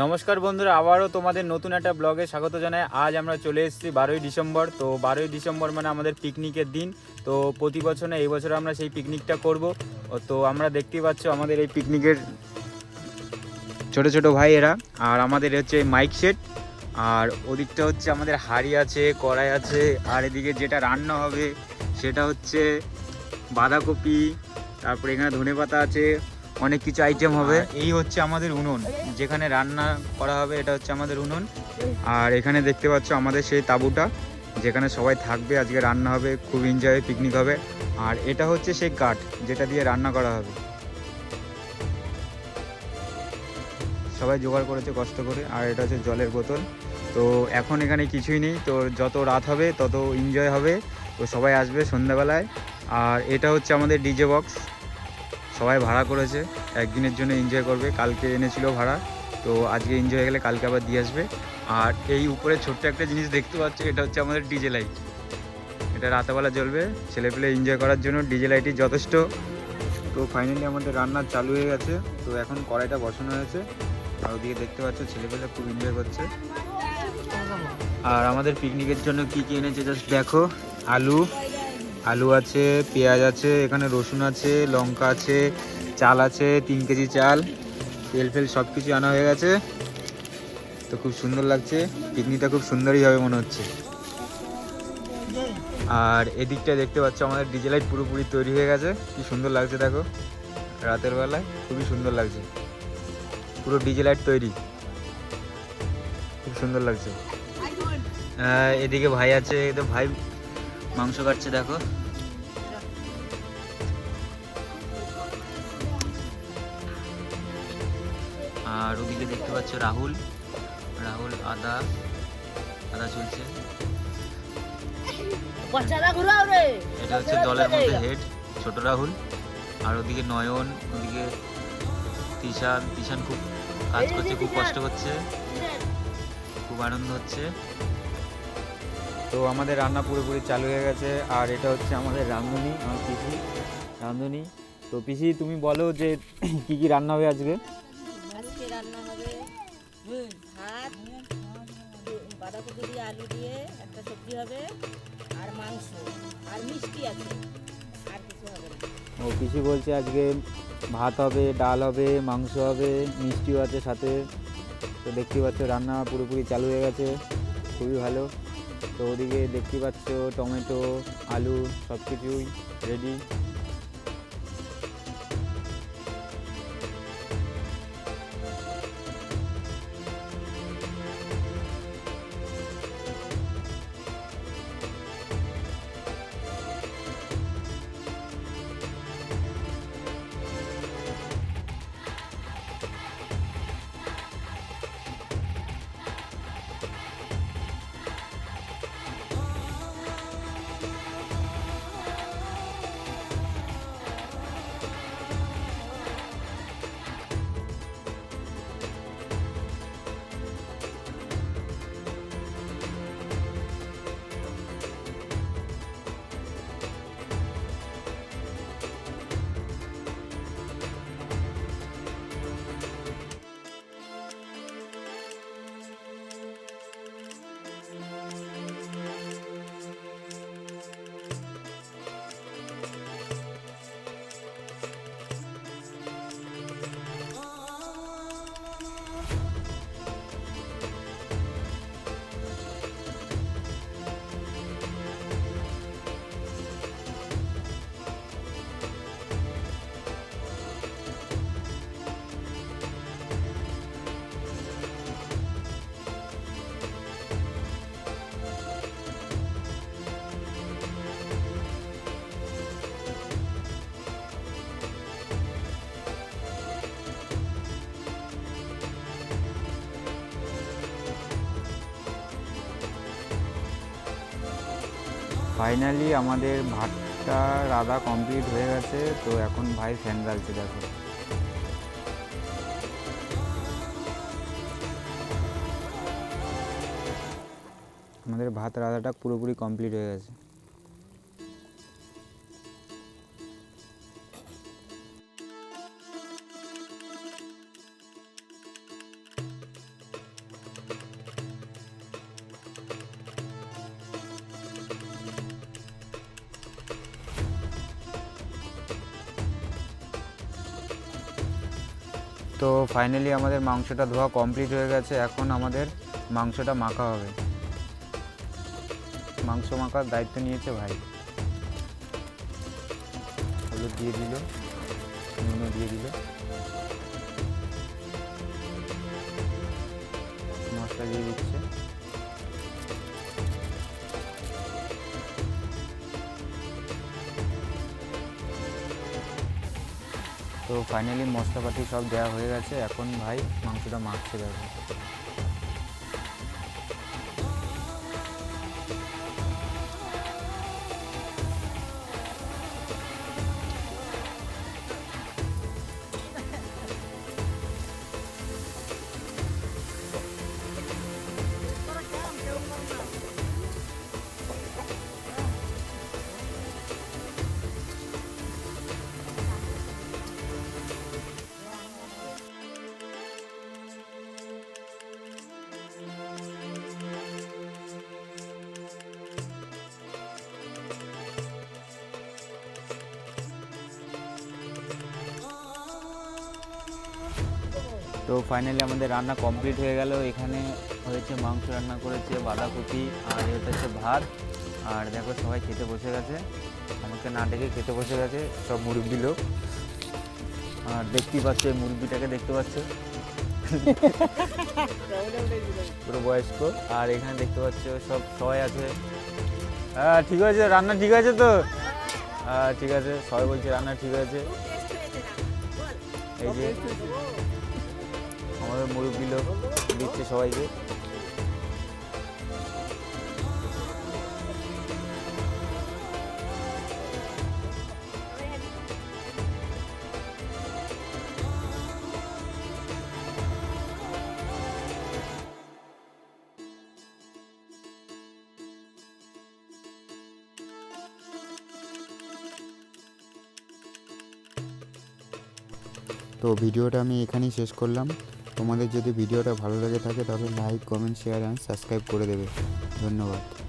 নমস্কার বন্ধুরা, আবারও তোমাদের নতুন একটা ব্লগে স্বাগত জানাই। আজ আমরা চলে এসেছি বারোই ডিসেম্বর। তো বারোই ডিসেম্বর মানে আমাদের পিকনিকের দিন। তো প্রতি বছর না এই বছর আমরা সেই পিকনিকটা করব। তো আমরা দেখতেই পাচ্ছ আমাদের এই পিকনিকের ছোট ছোট ভাই এরা আর আমাদের হচ্ছে মাইক সেট। আর ওদিকটা হচ্ছে আমাদের হাড়ি আছে, কড়াই আছে। আর এদিকে যেটা রান্না হবে সেটা হচ্ছে বাঁধাকপি, তারপরে এখানে ধনে পাতা আছে। অনেক কিছু আইটেম হবে। এই হচ্ছে আমাদের উনুন। যেখানে রান্না করা হবে, এটা হচ্ছে আমাদের উনুন। আর এখানে দেখতে পাচ্ছ আমাদের সেই তাঁবুটা, যেখানে সবাই থাকবে, আজকে রান্না হবে, খুব এনজয় পিকনিক হবে। আর এটা হচ্ছে সেই কাঠ, যেটা দিয়ে রান্না করা হবে। সবাই জোগাড় করেছে কষ্ট করে, আর এটা হচ্ছে জলের বোতল। তো এখন এখানে কিছুই নেই, তো যত রাত হবে, তত এনজয় হবে। তো সবাই আসবে সন্ধ্যাবেলায়। আর এটা হচ্ছে আমাদের ডিজে বক্স সবাই ভাড়া করেছে, একদিনের জন্য এনজয় করবে, কালকে এনেছিল ভাড়া, তো আজকে এনজয় হয়ে গেলে কালকে আবার দিয়ে আসবে। আর এই উপরে ছোট্ট একটা জিনিস দেখতে পাচ্ছ, এটা হচ্ছে আমাদের ডিজে লাইট এটা রাতেবেলা জ্বলবে ছেলেপেলে এনজয় করার জন্য ডিজে লাইটই যথেষ্ট। তো ফাইনালি আমাদের রান্না চালু হয়ে গেছে, তো এখন কড়াইটা বসানো হয়েছে। আর ওদিকে দেখতে পাচ্ছ ছেলেপেলে খুব এনজয় করছে। আর আমাদের পিকনিকের জন্য কি কি এনেছে জাস্ট দেখো, আলু আলু আছে, পেঁয়াজ আছে, এখানে রসুন আছে, লঙ্কা আছে, চাল আছে, তিন কেজি চাল, তেল ফেল সব কিছু আনা হয়ে গেছে। তো খুব সুন্দর লাগছে, পিকনিকটা খুব সুন্দরই হবে মনে হচ্ছে। আর এদিকটা দেখতে পাচ্ছ, আমাদের ডিজে লাইট পুরোপুরি তৈরি হয়ে গেছে। কি সুন্দর লাগছে, দেখো। রাতের বেলায় খুবই সুন্দর লাগছে। পুরো ডিজে লাইট তৈরি। খুব সুন্দর লাগছে। এদিকে ভাই আছে তো ভাই মাংস কাটছে দেখো। আর ওদিকে দেখতে পাচ্ছ রাহুল। রাহুল আদা। আদা চলছে। এটা হচ্ছে দলের মধ্যে হেড ছোট রাহুল। আর ওদিকে নয়ন ওদিকে তিশান। তিশান খুব কাজ করছে খুব কষ্ট করছে। খুব আনন্দ হচ্ছে। তো আমাদের রান্না পুরোপুরি চালু হয়ে গেছে আর এটা হচ্ছে আমাদের রাঁধুনি আমার পিসি রাঁধুনি। তো পিসি তুমি বলো যে কি কি রান্না হবে আজকে? আজকে রান্না হবে ভাত বাঁধাকপি দিয়ে আলু দিয়ে একটা সবজি হবে আর মাংস আর মিষ্টি আছে আর কিছু হবে ও পিসি বলছে আজকে ভাত হবে ডাল হবে মাংস হবে মিষ্টিও আছে সাথে। তো দেখতে পাচ্ছ রান্না পুরোপুরি চালু হয়ে গেছে খুবই ভালো। তো ওদিকে দেখতে পাচ্ছ টমেটো আলু সব কিছুই রেডি ফাইনালি আমাদের ভাতটা রাধা কমপ্লিট হয়ে গেছে, তো এখন ভাই ফ্যান গালছে দেখো। আমাদের ভাত রাধাটা পুরোপুরি কমপ্লিট হয়ে গেছে। তো ফাইনালি আমাদের মাংসটা ধোয়া কমপ্লিট হয়ে গেছে, এখন আমাদের মাংসটা মাখা হবে। মাংস মাখার দায়িত্ব নিয়েছে ভাই। হলুদ দিয়ে দিল, নুনও দিয়ে দিল। মশলা দিয়ে দিচ্ছে। ফাইনালি মশলাপাতি সব দেওয়া হয়ে গেছে। এখন ভাই মাংসটা মাখছে দেখো। তো ফাইনালি আমাদের রান্না কমপ্লিট হয়ে গেল। এখানে হয়েছে মাংস রান্না করেছে বাঁধাকপি আর এটা হচ্ছে ভাত। আর দেখো সবাই খেতে বসে গেছে। আমাকে না ডেকে খেতে বসে গেছে সব মুরব্বি লোক। আর দেখতেই পাচ্ছে মুরব্বিটাকে দেখতে পাচ্ছে। পুরো বয়স্ক। আর এখানে দেখতে পাচ্ছ সব সবাই আছে। হ্যাঁ ঠিক আছে রান্না ঠিক আছে তো? হ্যাঁ ঠিক আছে সবাই বলছে রান্না ঠিক আছে। এই যে আমাদের মুরব্বী লোক দিচ্ছে সবাইকে। তো ভিডিওটা আমি এখানেই শেষ করলাম। তোমাদের যদি ভিডিওটা ভালো লেগে থাকে তাহলে like comment share and subscribe করে দেবে। ধন্যবাদ।